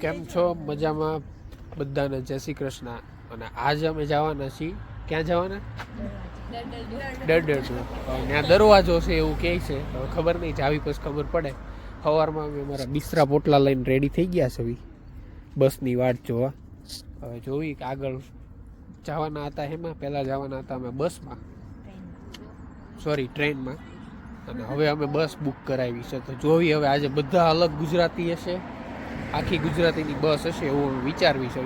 કેમ છો? મજામાં બધાને? જય શ્રી કૃષ્ણ. અને આજે અમે જવાના છીએ. ક્યાં જવાના? ડર ત્યાં દરવાજો છે એવું કહે છે. હવે ખબર નહીં જાવી પછી ખબર પડે. સવારમાં અમે અમારા બિસ્તરા પોટલા લઈને રેડી થઈ ગયા છે હવે. બસની વાટ જોવા. હવે જોઈ કે આગળ જવાના હતા એમાં? પહેલાં જવાના હતા અમે બસમાં. સોરી ટ્રેનમાં. અને હવે અમે બસ બુક કરાવી છે. તો જોવી હવે આજે બધા અલગ ગુજરાતી હશે. આખી ગુજરાતીની બસ હશે એવું હું વિચારવી છે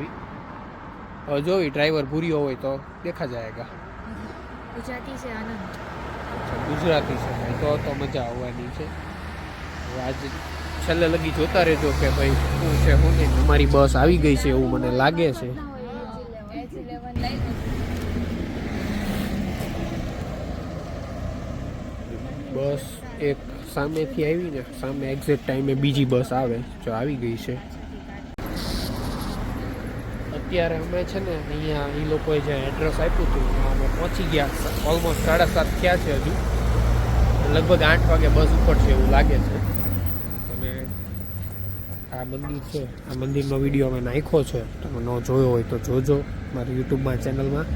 જોવી ડ્રાઈવર ભૂર્યો હોય તો દેખા જાયગા ગુજરાતી છે આનંદ. ગુજરાતી છે તો તો મજા આવવાની છે. આજ છેલ્લે લગી જોતા રહેજો કે ભાઈ શું છે શું નહીં. અમારી બસ આવી ગઈ છે એવું મને લાગે છે. બસ એક સામેથી આવી ને સામે એક્ઝેક્ટ ટાઈમે બીજી બસ આવે, જો આવી ગઈ છે. અત્યારે અમે છે ને, અહીંયા એ લોકોએ જે એડ્રેસ આપ્યું હતું અમે પહોંચી ગયા. ઓલમોસ્ટ સાડા સાત થયા છે હજુ. લગભગ આઠ વાગે બસ ઉપર છે એવું લાગે છે. અને આ મંદિર છે, આ મંદિરનો વીડિયો અમે નાખ્યો છે. તમે ન જોયો હોય તો જોજો. મારી યુટ્યુબમાં ચેનલમાં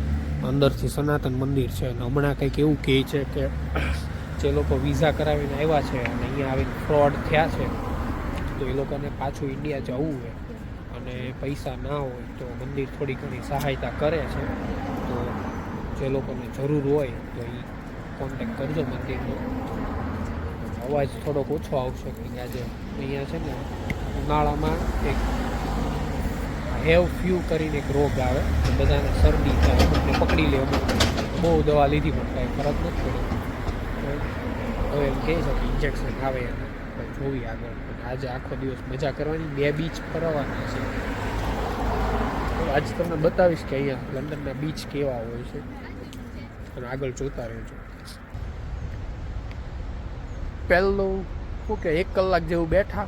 અંદરથી સનાતન મંદિર છે. અને હમણાં કંઈક એવું કહે છે કે જે લોકો વિઝા કરાવીને આવ્યા છે અને અહીંયા આવીને ફ્રોડ થયા છે, તો એ લોકોને પાછું ઇન્ડિયા જવું હોય અને પૈસા ના હોય તો મંદિર થોડી ઘણી સહાયતા કરે છે, તો જે લોકોને જરૂર હોય તો એ કોન્ટેક કરજો મંદિરનો. અવાજ થોડોક ઓછો આવશે કે આજે અહીંયા છે ને, ઉનાળામાં એક હેવ ફ્યુ કરીને એક રોગ આવે, બધાને શરદી થાય પકડી લે બહુ દવા લીધી પણ કાંઈ ફરક નથી પડ્યો હવે એમ કહે છે કે ઇન્જેક્શન આવે તો જોવી આગળ. આજે આખો દિવસ મજા કરવાની, બે બીચ ફરવાના છે. આજે તમને બતાવીશ કે અહીંયા લંડનના બીચ કેવા હોય છે. અને આગળ જોતા રહેજો. પહેલું શું કે, એક કલાક જેવું બેઠા.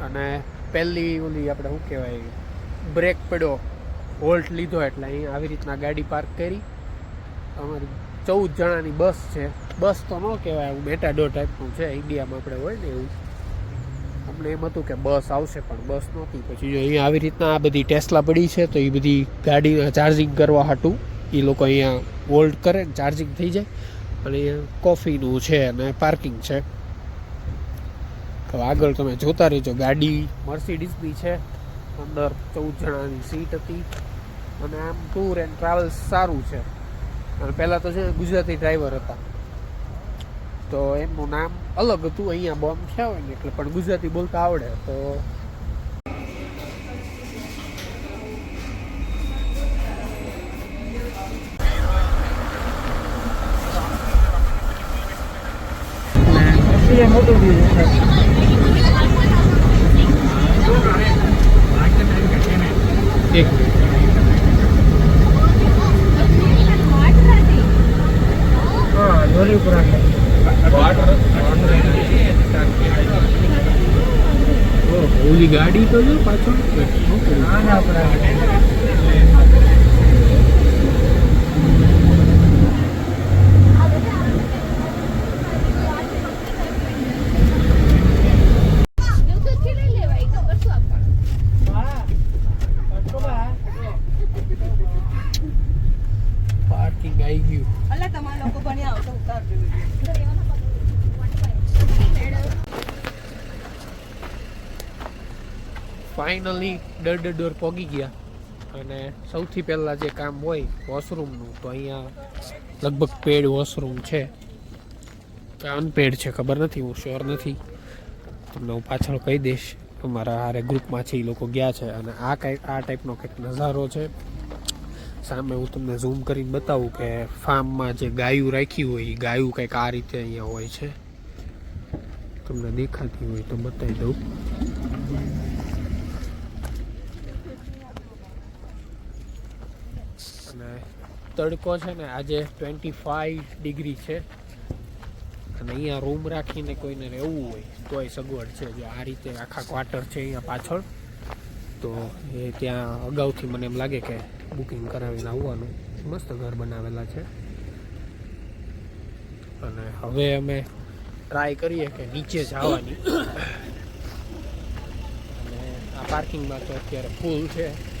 અને પહેલી ઓલી આપણે શું કહેવાય, બ્રેક પડ્યો, હોલ્ટ લીધો એટલે અહીં આવી રીતના ગાડી પાર્ક કરી. અમારી ચૌદ જણાની બસ છે. બસ તો ન કહેવાય એવું મેટાડો ટાઈપનું છે, ઇન્ડિયામાં આપણે હોય ને એવું. અમને એમ હતું કે બસ આવશે, પણ બસ નહોતી. પછી જો અહીંયા આવી રીતના આ બધી ટેસ્લા પડી છે, તો એ બધી ગાડી ચાર્જિંગ કરવા હાટું. એ લોકો અહીંયા હોલ્ડ કરે ને ચાર્જિંગ થઈ જાય. અને અહીંયા કોફીનું છે અને પાર્કિંગ છે. તો આગળ તમે જોતા રહેજો, ગાડી મર્સિડીઝની છે. અંદર ચૌદ જણાની સીટ હતી. અને આમ ટૂર એન્ડ ટ્રાવેલ્સ સારું છે. અને પહેલાં તો છે ગુજરાતી ડ્રાઈવર હતા. તો એમનું નામ અલગ હતું, અહીંયા બોમ્બ છે હોય ને એટલે પણ ગુજરાતી બોલતા આવડે. તો એક ઓલી ગાડી તો જો પાછળ. પાર્કિંગ આવી ગયું અલા તમારા લોકો ભણ્યા આવો તો ઉતારજો ફાઇનલી ડર ડર પહોંચી ગયા. અને સૌથી પહેલાં જે કામ હોય વોશરૂમનું તો અહીંયા લગભગ પેડ વોશરૂમ છે. કે અનપેડ છે, ખબર નથી, હું શ્યોર નથી. તમને હું પાછળ કહી દઈશ, અમારા હારે ગ્રુપમાંથી એ લોકો ગયા છે. અને આ કંઈક આ ટાઈપનો કંઈક નજારો છે. સામે હું તમને ઝૂમ કરીને બતાવું કે ફાર્મમાં જે ગાયું રાખી હોય, એ ગાયું કંઈક આ રીતે અહીંયા હોય છે. તમને દેખાતી હોય તો બતાવી દઉં અને તડકો છે ને આજે ટ્વેન્ટી ફાઈવ ડિગ્રી છે. અને અહીંયા રૂમ રાખીને કોઈને રહેવું હોય, તોય સગવડ છે જો આ રીતે આખા ક્વાર્ટર છે અહીંયા પાછળ. તો એ ત્યાં અગાઉથી મને એમ લાગે કે બુકિંગ કરાવીને આવવાનું. મસ્ત ઘર બનાવેલા છે. અને હવે અમે ટ્રાય કરીએ કે નીચે જવાની. અને આ પાર્કિંગમાં તો અત્યારે ફૂલ છે.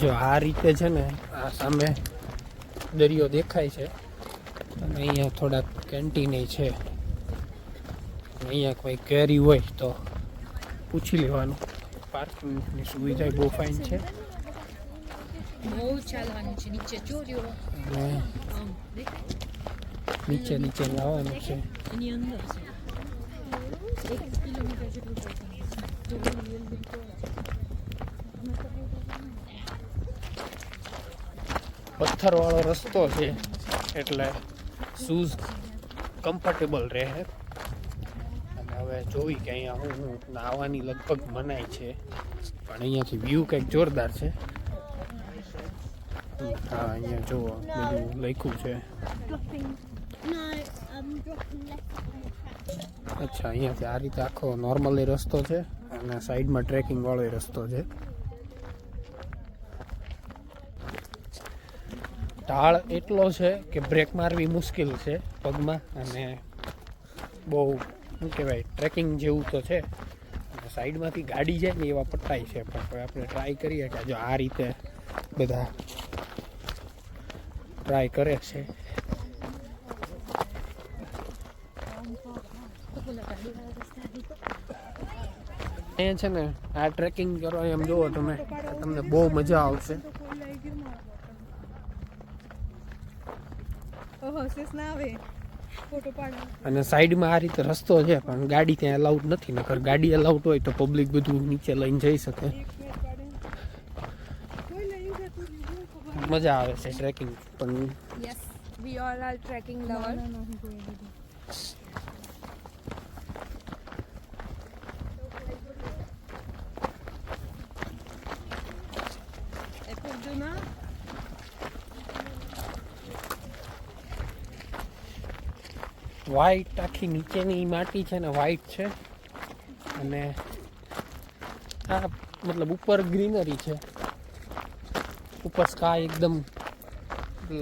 જો આ રીતે છે ને આ સામે દરિયો દેખાય છે. અને અહીંયા થોડાક કેન્ટીન છે. અહીંયા કોઈ કેરી હોય તો પૂછી લેવાનું. પાર્કિંગની સુવિધા બહુ ફાઇન છે. નીચે નીચે લાવવાનું છે. એની અંદર છે એક કિલોમીટર જેટલું ચાલવાનું પથ્થરવાળો રસ્તો છે. એટલે શૂઝ કમ્ફર્ટેબલ રહે. અને હવે જોઈ કે અહીંયા હું હું નાહવાની લગભગ મનાય છે. પણ અહીંયાથી વ્યૂ કંઈક જોરદાર છે. હા, અહીંયા જુઓ બધું લખ્યું છે. અચ્છા, અહીંયાથી આ રીતે આખો નોર્મલી રસ્તો છે અને સાઈડમાં ટ્રેકિંગ વાળો રસ્તો છે. ઢાળ એટલો છે કે બ્રેક મારવી મુશ્કેલ છે પગમાં અને બહુ, શું કહેવાય, ટ્રેકિંગ જેવું તો છે. સાઈડમાંથી ગાડી જાય ને એવા પટ્ટાઈ છે, પણ આપણે ટ્રાય કરીએ કે જો આ રીતે બધા ટ્રાય કરે છે. એ છે ને, આ ટ્રેકિંગ કરો એમ જુઓ તમે તમને બહુ મજા આવશે. ઓહો ના આવે ફોટો પાડવા અને સાઈડમાં આ રીતે રસ્તો છે પણ ગાડી ત્યાં અલાઉડ નથી. નકર ગાડી અલાઉડ હોય તો પબ્લિક બધું નીચે લઈને જઈ શકે. પાડે. મજા આવે છે ટ્રેકિંગ પણ yes we all are trekking lover એ પૂરજુના વ્હાઈટ આખી નીચેની માટી છે ને વ્હાઈટ છે. અને આ મતલબ ઉપર ગ્રીનરી છે. ઉપર સ્કાય એકદમ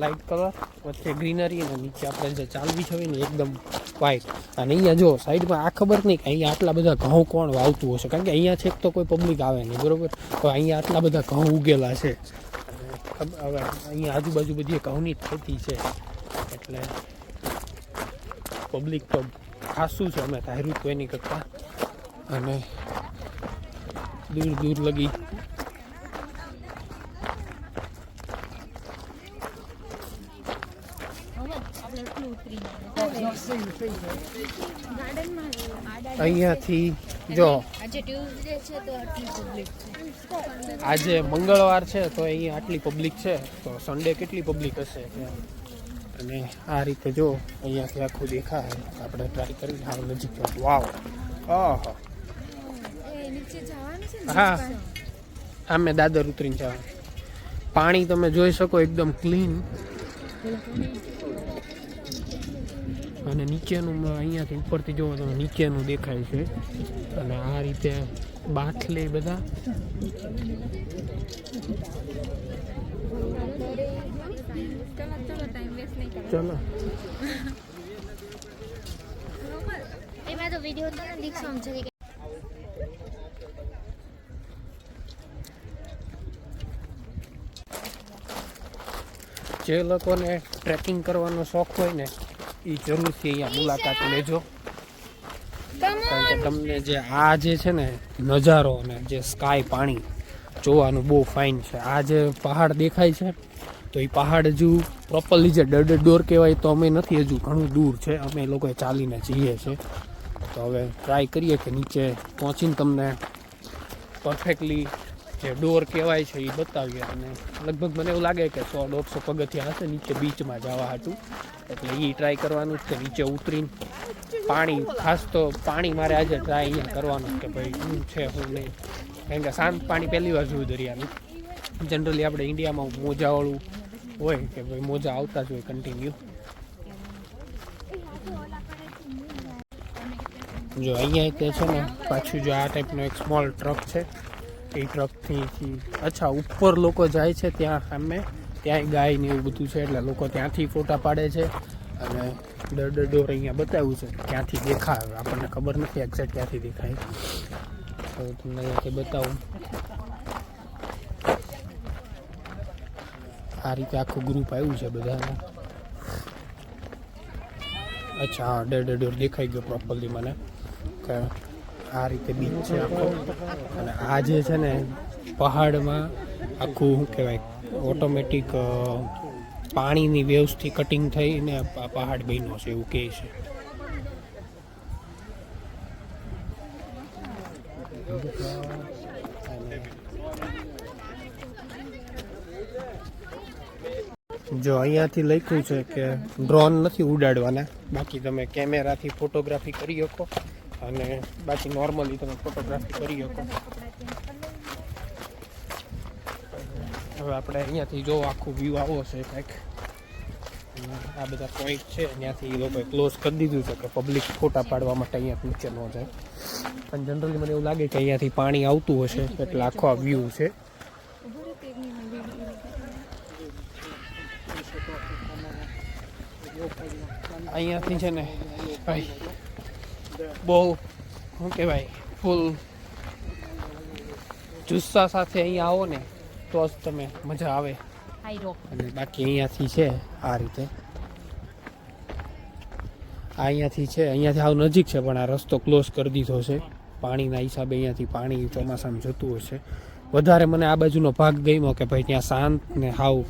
લાઇટ કલર વચ્ચે ગ્રીનરી અને નીચે આપણે જે ચાલવી છે ને એકદમ વ્હાઈટ અને અહીંયા જો સાઈડમાં આ ખબર નહીં કે અહીંયા આટલા બધા ઘઉં કોણ વાવતું હશે. કારણ કે અહીંયા છેક તો કોઈ પબ્લિક આવે નહીં, બરોબર? તો અહીંયા આટલા બધા ઘઉં ઉગેલા છે. હવે અહીંયા આજુબાજુ બધી ઘઉંની ખેતી છે. એટલે પબ્લિક તો ખાસું છે, અમે ધાર્યું તો એની કરતા. અને દૂર દૂર લગી. અહીંયાથી જો. આજે મંગળવાર છે, તો અહીંયા આટલી પબ્લિક છે, તો સન્ડે કેટલી પબ્લિક હશે? અને આ રીતે જો અહીંયાથી આખું દેખાય, આપણે ટ્રાય કરી હાવ નજીક વાવ ને હા. મેં દાદર ઉતરીને જવાનું. પાણી તમે જોઈ શકો એકદમ ક્લીન અને નીચેનું અહીંયાથી ઉપરથી જોવો તમે નીચેનું દેખાય છે. અને આ રીતે બાટલે બધા. ચલો. એમાં તો વીડિયો તો નથી જે લોકોને ટ્રેકિંગ કરવાનો શોખ હોય ને એ જરૂરથી અહીંયા મુલાકાત લેજો. કારણ કે તમને જે આ જે છે ને નજારો અને જે સ્કાય પાણી જોવાનું બહુ ફાઇન છે. આ જે પહાડ દેખાય છે તો એ પહાડ હજુ પ્રોપરલી જે ડર ડોર કહેવાય તો અમે નથી હજુ ઘણું દૂર છે. અમે લોકોએ ચાલીને જઈએ છીએ. તો હવે ટ્રાય કરીએ કે નીચે પહોંચીને તમને પરફેક્ટલી જે ડોર કહેવાય છે એ બતાવીએ અને લગભગ મને એવું લાગે કે સો દોઢસો પગથિયા હશે નીચે બીચમાં જવા હતું એટલે એ ટ્રાય કરવાનું જ કે નીચે ઉતરીને પાણી, ખાસ તો પાણી મારે આજે ટ્રાય અહીંયા કરવાનું કે ભાઈ શું છે શું નહીં. કારણ કે શાંત પાણી પહેલી વાર જોયું દરિયાનું. જનરલી આપણે ઇન્ડિયામાં મોજાવાળું હોય કે ભાઈ મોજા આવતા જ હોય કન્ટિન્યુ જો અહીંયા તે છે ને, પાછું જો આ ટાઈપનો એક સ્મોલ ટ્રક છે. એ ટ્રકથી અચ્છા, ઉપર લોકો જાય છે ત્યાં સામે, ત્યાંય ગાય ને એવું બધું છે એટલે લોકો ત્યાંથી ફોટા પાડે છે. અને ડર ડર અહીંયા બતાવ્યું છે, ક્યાંથી દેખાય, આપણને ખબર નથી એક્ઝેક્ટ ક્યાંથી દેખાય. તો તમને અહીંયાથી બતાવું. આ રીતે આખું ગ્રુપ આવ્યું છે બધાને. અચ્છા, હા, ડર, ડોર દેખાઈ ગયો પ્રોપરલી મને. કે આ રીતે બીચ છે આખો. અને આ જે છે ને, પહાડમાં આખું શું કહેવાય ઓટોમેટિક પાણીની વેવ્સથી કટિંગ થઈને પહાડ બન્યો છે એવું કહે છે. જો અહીંયાથી લખ્યું છે કે ડ્રોન નથી ઉડાડવાના. બાકી તમે કેમેરાથી ફોટોગ્રાફી કરી શકો અને બાકી નોર્મલી તમે ફોટોગ્રાફી કરી શકો. હવે આપણે અહીંયાથી જો આખું વ્યૂ આવો છે કંઈક. આ બધા પોઈન્ટ છે, ત્યાંથી એ લોકોએ ક્લોઝ કરી દીધું છે કે પબ્લિક ફોટા પાડવા માટે અહીંયા નીચે ન જાય. પણ જનરલી મને એવું લાગે કે અહીંયાથી પાણી આવતું હશે એટલે આખો આ વ્યૂ છે. અહીંયાથી છે ને ભાઈ બહુ શું કહેવાય ફૂલ જુસ્સા સાથે અહીંયા આવો ને તો જ તમે મજા આવે. અને બાકી અહીંયાથી છે આ રીતે. આ અહીંયાથી છે અહીંયાથી આવ નજીક છે પણ આ રસ્તો ક્લોઝ કરી દીધો છે. પાણીના હિસાબે અહીંયાથી પાણી ચોમાસામાં જતું હશે વધારે મને આ બાજુનો ભાગ ગમ્યો કે ભાઈ ત્યાં શાંત ને હાવ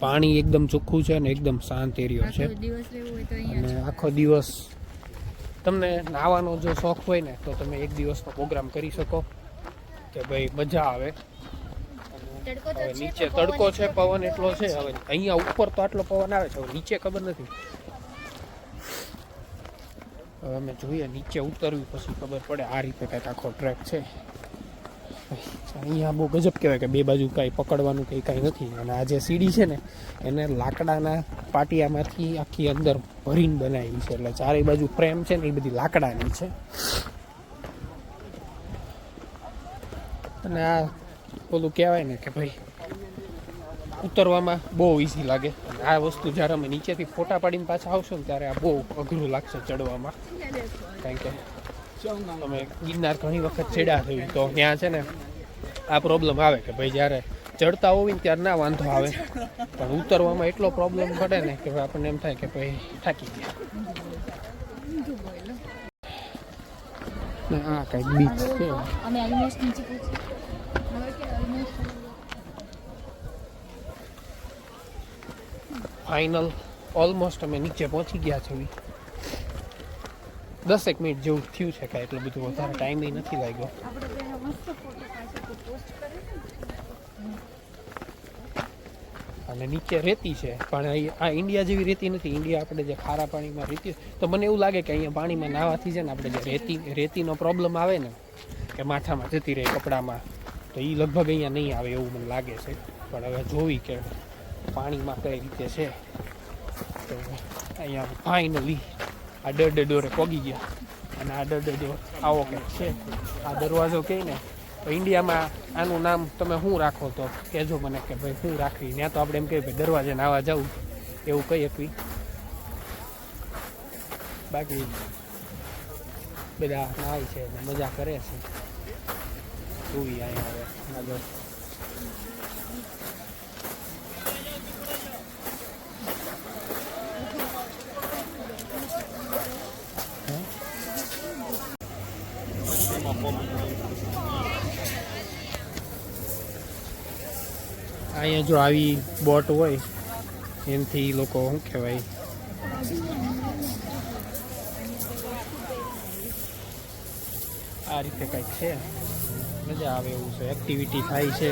પાણી એકદમ ચોખ્ખું છે ને એકદમ શાંત એરિયો છે. અને આખો દિવસ તમને નાવાનો જો શોખ હોય ને તો તમે એક દિવસનો પ્રોગ્રામ કરી શકો કે ભાઈ મજા આવે. હવે નીચે તડકો છે. પવન એટલો છે. હવે અહીંયા ઉપર તો આટલો પવન આવે છે હવે નીચે ખબર નથી. હવે અમે જોઈએ નીચે ઉતરવી પછી ખબર પડે આ રીતે કંઈક આખો ટ્રેક છે. અહીંયા બહુ ગજબ કહેવાય કે બે બાજુ કાંઈ પકડવાનું કંઈ કાંઈ નથી. અને આ જે સીડી છે ને, એને લાકડાના પાટિયામાંથી આખી અંદર ભરીને બનાવી છે. એટલે ચારે બાજુ ફ્રેમ છે ને, એ બધી લાકડાની છે. અને આ પેલું કહેવાય ને કે ભાઈ, ઉતરવામાં બહુ ઈઝી લાગે. આ વસ્તુ જ્યારે અમે નીચેથી ફોટા પાડીને પાછા આવશું ને, ત્યારે આ બહુ અઘરું લાગશે ચડવામાં. કારણ કે તમે ગિરનાર ઘણી વખત છેડા થયું તો ત્યાં છે ને આ પ્રોબ્લેમ આવે કે ભાઈ જ્યારે ચડતા હોય ને ત્યારે ના વાંધો આવે. પણ ઉતરવામાં એટલો પ્રોબ્લેમ પડે ને કે આપણને એમ થાય કે ભાઈ થાકી ગયા. આ કંઈક બીચ છે. ફાઇનલ ઓલમોસ્ટ અમે નીચે પહોંચી ગયા છીએ. દસેક મિનિટ જેવું થયું છે કાંઈ એટલું બધું વધારે ટાઈમ નથી લાગ્યો. અને નીચે રેતી છે પણ આ ઇન્ડિયા જેવી રેતી નથી. ઇન્ડિયા આપણે જે ખારા પાણીમાં રેતી તો મને એવું લાગે કે અહીંયા પાણીમાં નાહવાથી છે ને આપણે જે રેતી રેતીનો પ્રોબ્લેમ આવે ને કે માથામાં જતી રહે કપડામાં તો એ લગભગ અહીંયા નહીં આવે એવું મને લાગે છે. પણ હવે જોવી કે પાણીમાં કઈ રીતે છે. તો અહીંયા ફાઇનલી આ ડર ડોરે પોગી ગયા. અને આ ડર ડોર આવો કંઈક છે. આ દરવાજો કહે ને ઇન્ડિયામાં આનું નામ તમે શું રાખો તો કહેજો મને કે ભાઈ શું રાખવી. ત્યાં તો આપણે એમ કહીએ ભાઈ દરવાજે નાવા જવું એવું કહી શકવી. બાકી બધા નાય છે મજા કરે છે. જોવી અહીંયા હવે. આગળ. અહીંયા જો આવી બોટ હોય, એમથી લોકો શું કહેવાય? આ રીતે કંઈક છે. મજા આવે એવું છે. એક્ટિવિટી થાય છે.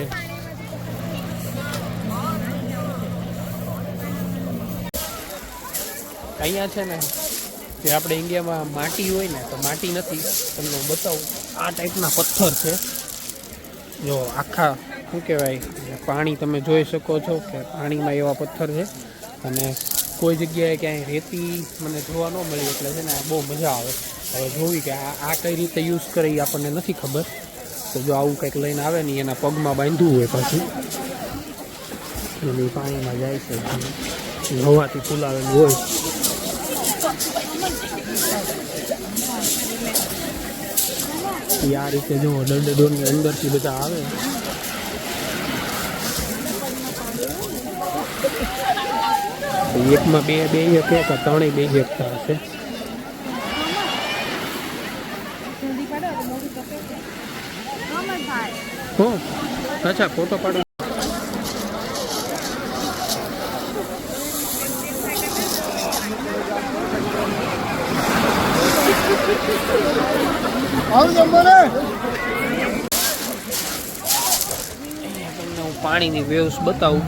અહીંયા છે ને જે આપણે ઇન્ડિયામાં માટી હોય ને, તો માટી નથી. તમને હું બતાવું. આ ટાઈપના પથ્થર છે. જો આખા, શું કહેવાય પાણી તમે જોઈ શકો છો કે પાણીમાં એવા પથ્થર છે. અને કોઈ જગ્યાએ ક્યાંય રેતી મને જોવા ન મળી, એટલે છે ને બહુ મજા આવે. હવે જોવી કે આ કઈ રીતે યુઝ કરે એ આપણને નથી ખબર. તો જો આવું કંઈક લઈને આવે ને, એના પગમાં બાંધવું હોય પછી. પાણીમાં જાય છે. નવાથી ફૂલાવેલું હોય. બાકી આ રીતે જો દંડડોરની અંદરથી બધા આવે. એકમાં બે બે શકે કે ત્રણેય બે શકતા હશે. હો અચ્છા ફોટો પાડો અહીંયા તમને હું પાણીની વેવ્સ બતાવું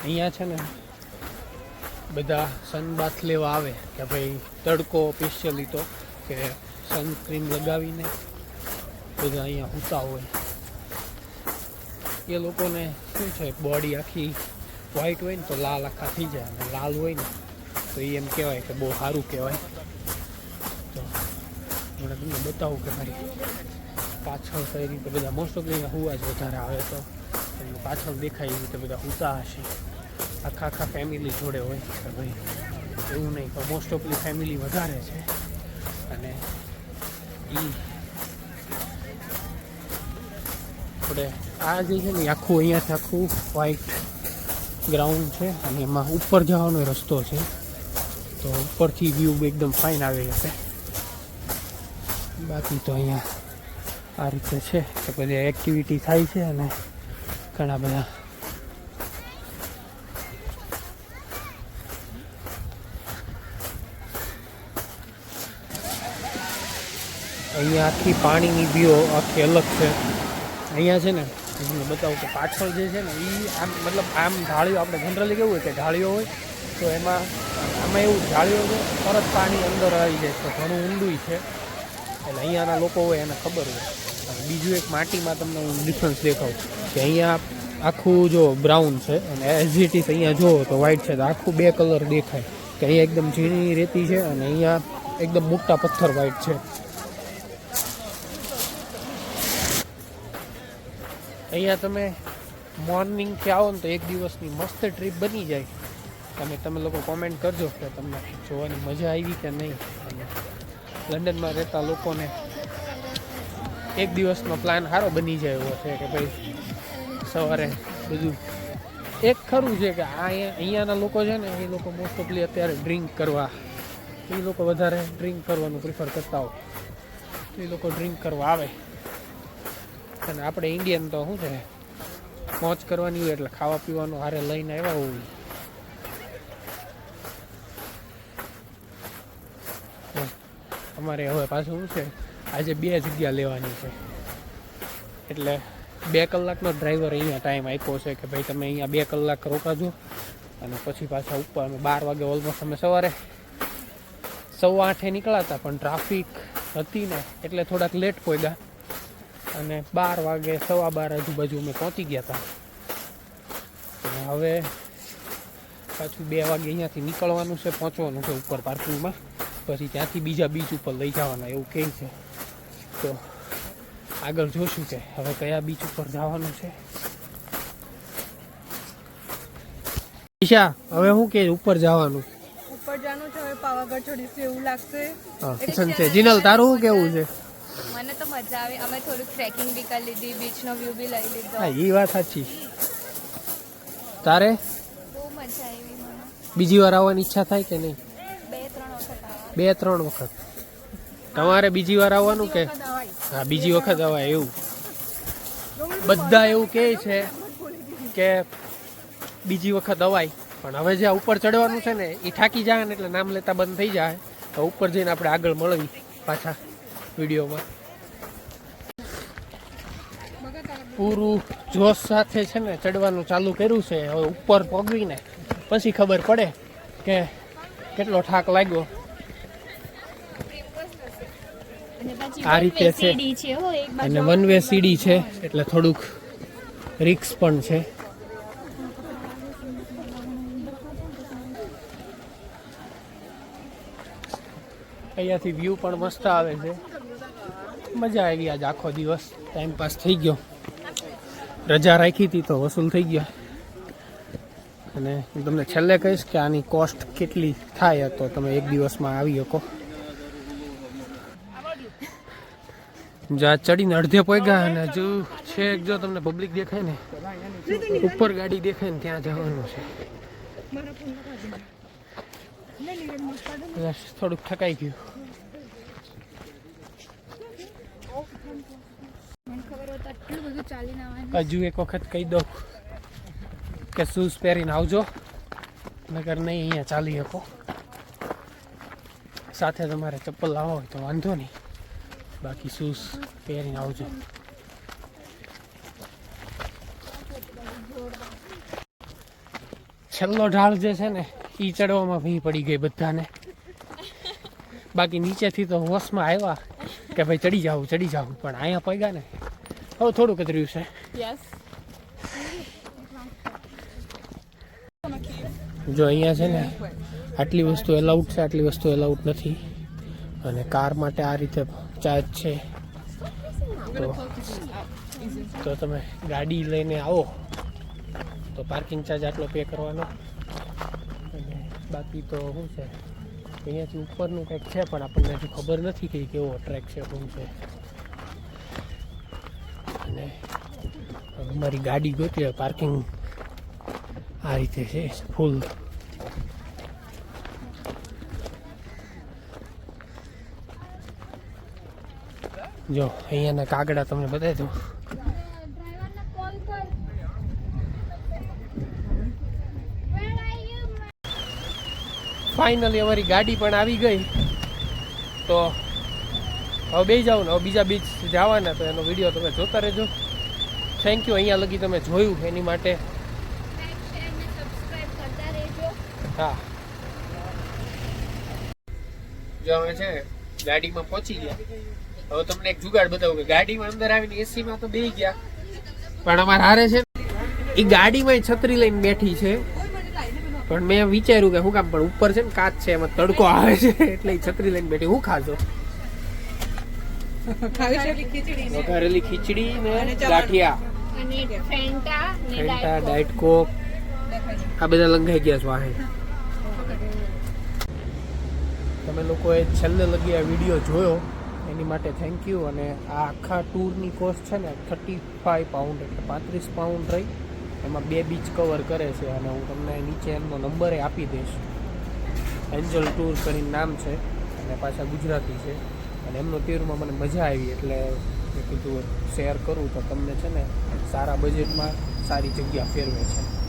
અહીંયા છે ને બધા સનબાથ લેવા આવે કે ભાઈ તડકો સ્પેશિયલી તો કે સનક્રીમ લગાવીને બધા અહીંયા હોતા હોય. એ લોકોને શું છે બોડી આખી વ્હાઈટ હોય ને તો લાલ આખા થઈ જાય અને લાલ હોય ને તો એ એમ કહેવાય કે બહુ સારું કહેવાય. તો મને તમને બતાવું કે ભાઈ પાછળ કઈ રીતે બધા મોસ્ટ ઓફ અહીંયા હુવા જ વધારે આવે તો. પાછળ દેખાય એ રીતે બધા સૂતા હશે. આખા આખા ફેમિલી જોડે હોય કે ભાઈ, એવું નહીં, પણ મોસ્ટ ઓફલી ફેમિલી વધારે છે. અને એ આપણે આ જે છે ને આખું અહીંયાથી આખું વ્હાઈટ ગ્રાઉન્ડ છે અને એમાં ઉપર જવાનો રસ્તો છે. તો ઉપરથી વ્યૂ એકદમ ફાઇન આવે છે બાકી તો અહીંયા આ રીતે છે કે બધી એક્ટિવિટી થાય છે અને ઘણા બધા અહીંયા આખી પાણીની વ્યૂ આખી અલગ છે. અહીંયા છે ને હું તમને બતાવું કે પાછળ જે છે ને એ આમ મતલબ આમ ઢાળીઓ આપણે જનરલી કેવું હોય કે ઢાળીઓ હોય, તો એમાં આમાં એવું ઢાળીઓ છે, તરત પાણી અંદર આવી જાય છે, ઘણું ઊંડું છે. એટલે અહીંયાના લોકો હોય એને ખબર હોય. અને બીજું એક માટીમાં તમને હું ડિફરન્સ દેખાઉં કે અહીંયા આખું જો બ્રાઉન છે, અને એઝ ઇટ ઇઝ અહીંયા જુઓ તો વ્હાઈટ છે, તો આખું બે કલર દેખાય. કે અહીંયા એકદમ ઝીણી રેતી છે, અને અહીંયા એકદમ મોટા પથ્થર વ્હાઈટ છે. અહીંયા તમે મોર્નિંગથી આવો ને તો એક દિવસની મસ્ત ટ્રીપ બની જાય. અને તમે લોકો કોમેન્ટ કરજો કે તમને જોવાની મજા આવી કે નહીં. અને લંડનમાં રહેતા લોકોને એક દિવસનો પ્લાન સારો બની જાય એવો છે કે ભાઈ સવારે બધું એક ખરું છે કે અહીંયા, અહીંયાના લોકો છે ને, એ લોકો મોસ્ટ ઓફલી અત્યારે ડ્રિંક કરવા, એ લોકો વધારે ડ્રિંક કરવાનું પ્રિફર કરતા હોય. એ લોકો ડ્રિંક કરવા આવે. અને આપણે ઇન્ડિયન તો શું છે, મોજ કરવાની હોય એટલે ખાવા પીવાનું હારે લઈને આવ્યા હોય. અમારે હવે પાછું શું છે, આજે બે જગ્યા લેવાની છે. એટલે બે કલાકનો ડ્રાઈવર અહીંયા ટાઈમ આપ્યો છે કે ભાઈ તમે અહીંયા બે કલાક રોકાજો અને પછી પાછા ઉપર અમે બાર વાગે ઓલમોસ્ટ અમે સવારે સવા આઠે નીકળ્યા હતા, પણ ટ્રાફિક હતી ને એટલે થોડાક લેટ પહોંચ્યા અને બાર વાગે સવા બાર આજુબાજુ અમે પહોંચી ગયા હતા હવે પાછું બે વાગે અહીંયાથી નીકળવાનું છે પહોંચવાનું છે ઉપર પાર્કિંગમાં. પછી ત્યાંથી બીજા બીચ ઉપર લઈ જવાના એવું કહે છે. તો આગળ જોશું કે હવે કયા બીચ ઉપર જવાનું છે. ઈશા હવે શું કે ઉપર જવાનું? ઉપર જવાનું છે હવે પાવાગઢ ચડીશું એવું લાગશે. હા જીનલ તારું કેવું છે? મને તો મજા આવી. અમે થોડુંક ટ્રેકિંગ બી કરી લીધી બીચનો વ્યૂ બી લઈ લીધો. હા એ વાત સાચી. તારે? બહુ મજા આવી મને. બીજી વાર આવવાની ઈચ્છા થાય કે નહીં? બે ત્રણ વખત બે ત્રણ વખત. તમારે બીજી વાર આવવાનું કે? હા બીજી વખત આવાય એવું. બધા એવું કહે છે કે બીજી વખત અવાય. પણ હવે જે ઉપર ચડવાનું છે ને એ થાકી જાય ને એટલે નામ લેતા બંધ થઈ જાય. તો ઉપર જઈને આપણે આગળ મળવી પાછા. વીડિયો પર પૂરું જોશ સાથે છે ને ચડવાનું ચાલુ કર્યું છે. હવે ઉપર પગવીને પછી ખબર પડે કે કેટલો થાક લાગ્યો. આ રીતે છે. અને વન વે સીડી છે એટલે થોડુંક રિક્સ પણ છે. અહીંયાથી વ્યૂ પણ મસ્ત આવે છે. મજા આવી આજ આખો દિવસ. ટાઈમ પાસ થઈ ગયો. રજા રાખી હતી તો વસૂલ થઈ ગયો. અને હું તમને છેલ્લે કહીશ કે આની કોસ્ટ કેટલી થાય તો તમે એક દિવસમાં આવી શકો. જા ચડીને અડધે પગ્યા અને હજુ છે જો તમને પબ્લિક દેખાય ને ઉપર ગાડી દેખાય ને ત્યાં જવાનું છે. થોડુંક ઠકાઈ ગયું મને ખબર હોત આટલું બધું ચાલીને આવવાનું હજુ એક વખત કહી દઉં કે શૂઝ પહેરીને આવજો. નગર નહીં અહીંયા ચાલી શકો. સાથે તમારે ચપ્પલ લાવો હોય તો વાંધો નહીં. બાકી શૂઝ પહેરીને આવજો. છેલ્લો ઢાળ જે છે ને એ ચડવામાં ભી પડી ગઈ બધાને. બાકી નીચેથી તો હોશમાં આવ્યા કે ભાઈ ચડી જાવું ચડી જાવું પણ અહીંયા પગ્યા ને હવે થોડુંક જ રહ્યું છે જો અહીંયા છે ને આટલી વસ્તુ એલાઉડ છે આટલી વસ્તુ એલાઉડ નથી. અને કાર માટે આ રીતે ચાર્જ છે. તો તો તમે ગાડી લઈને આવો. તો પાર્કિંગ ચાર્જ આટલો પે કરવાનો. અને બાકી તો શું છે? અહીંયાથી ઉપરનું કંઈક છે પણ આપણને હજુ ખબર નથી કે કેવો ટ્રેક છે શું છે અને અમારી ગાડી ગોતી પાર્કિંગ આ રીતે છે ફૂલ જો, અહીંયાના કાગડા તમને બતાવી દઉં. ફાઇનલી અમારી ગાડી પણ આવી ગઈ. તો હવે બે જાઉં ને, હવે બીજા બીચ જવાના, તો એનો વીડિયો તમે જોતા રહેજો. થેન્ક યુ અહીંયા લગી તમે જોયું એની માટે. હા. જો અમે છે ગાડીમાં પહોંચી ગયા. હવે તમને એક જુગાડ બતાવું કે ગાડીમાં અંદર આવીને એસીમાં તો બેસી ગયા. પણ અમારે હારે છે એ ગાડીમાં છત્રી લઈને બેઠી છે. પણ મેં વિચાર્યું કે હું કામ પણ ઉપર છે ને કાચ છે એમાં તડકો આવે છે એટલે છત્રી લઈને બેઠી. હું ખાજો છે? ખીચડી ને. વઘારેલી ખીચડી ને ગાંઠિયા. અને ફેન્ટા ફેન્ટા કોક આ બધા લંઘાઈ ગયા છો આ તમે લોકોએ છેલ્લે લગી આ વીડિયો જોયો એની માટે થેન્ક યુ અને આ આખા ટૂરની કોસ્ટ છે ને થર્ટી ફાઈવ પાઉન્ડ એટલે પાંત્રીસ પાઉન્ડ રહી. એમાં બે બીચ કવર કરે છે અને હું તમને નીચે એમનો નંબર આપી દઈશ. એન્જલ ટૂર કરીને નામ છે અને પાછા ગુજરાતી છે. અને એમનો ટૂરમાં મને મજા આવી એટલે મેં કીધું શેર કરું તો તમને છે ને સારા બજેટમાં સારી જગ્યા ફેરવે છે.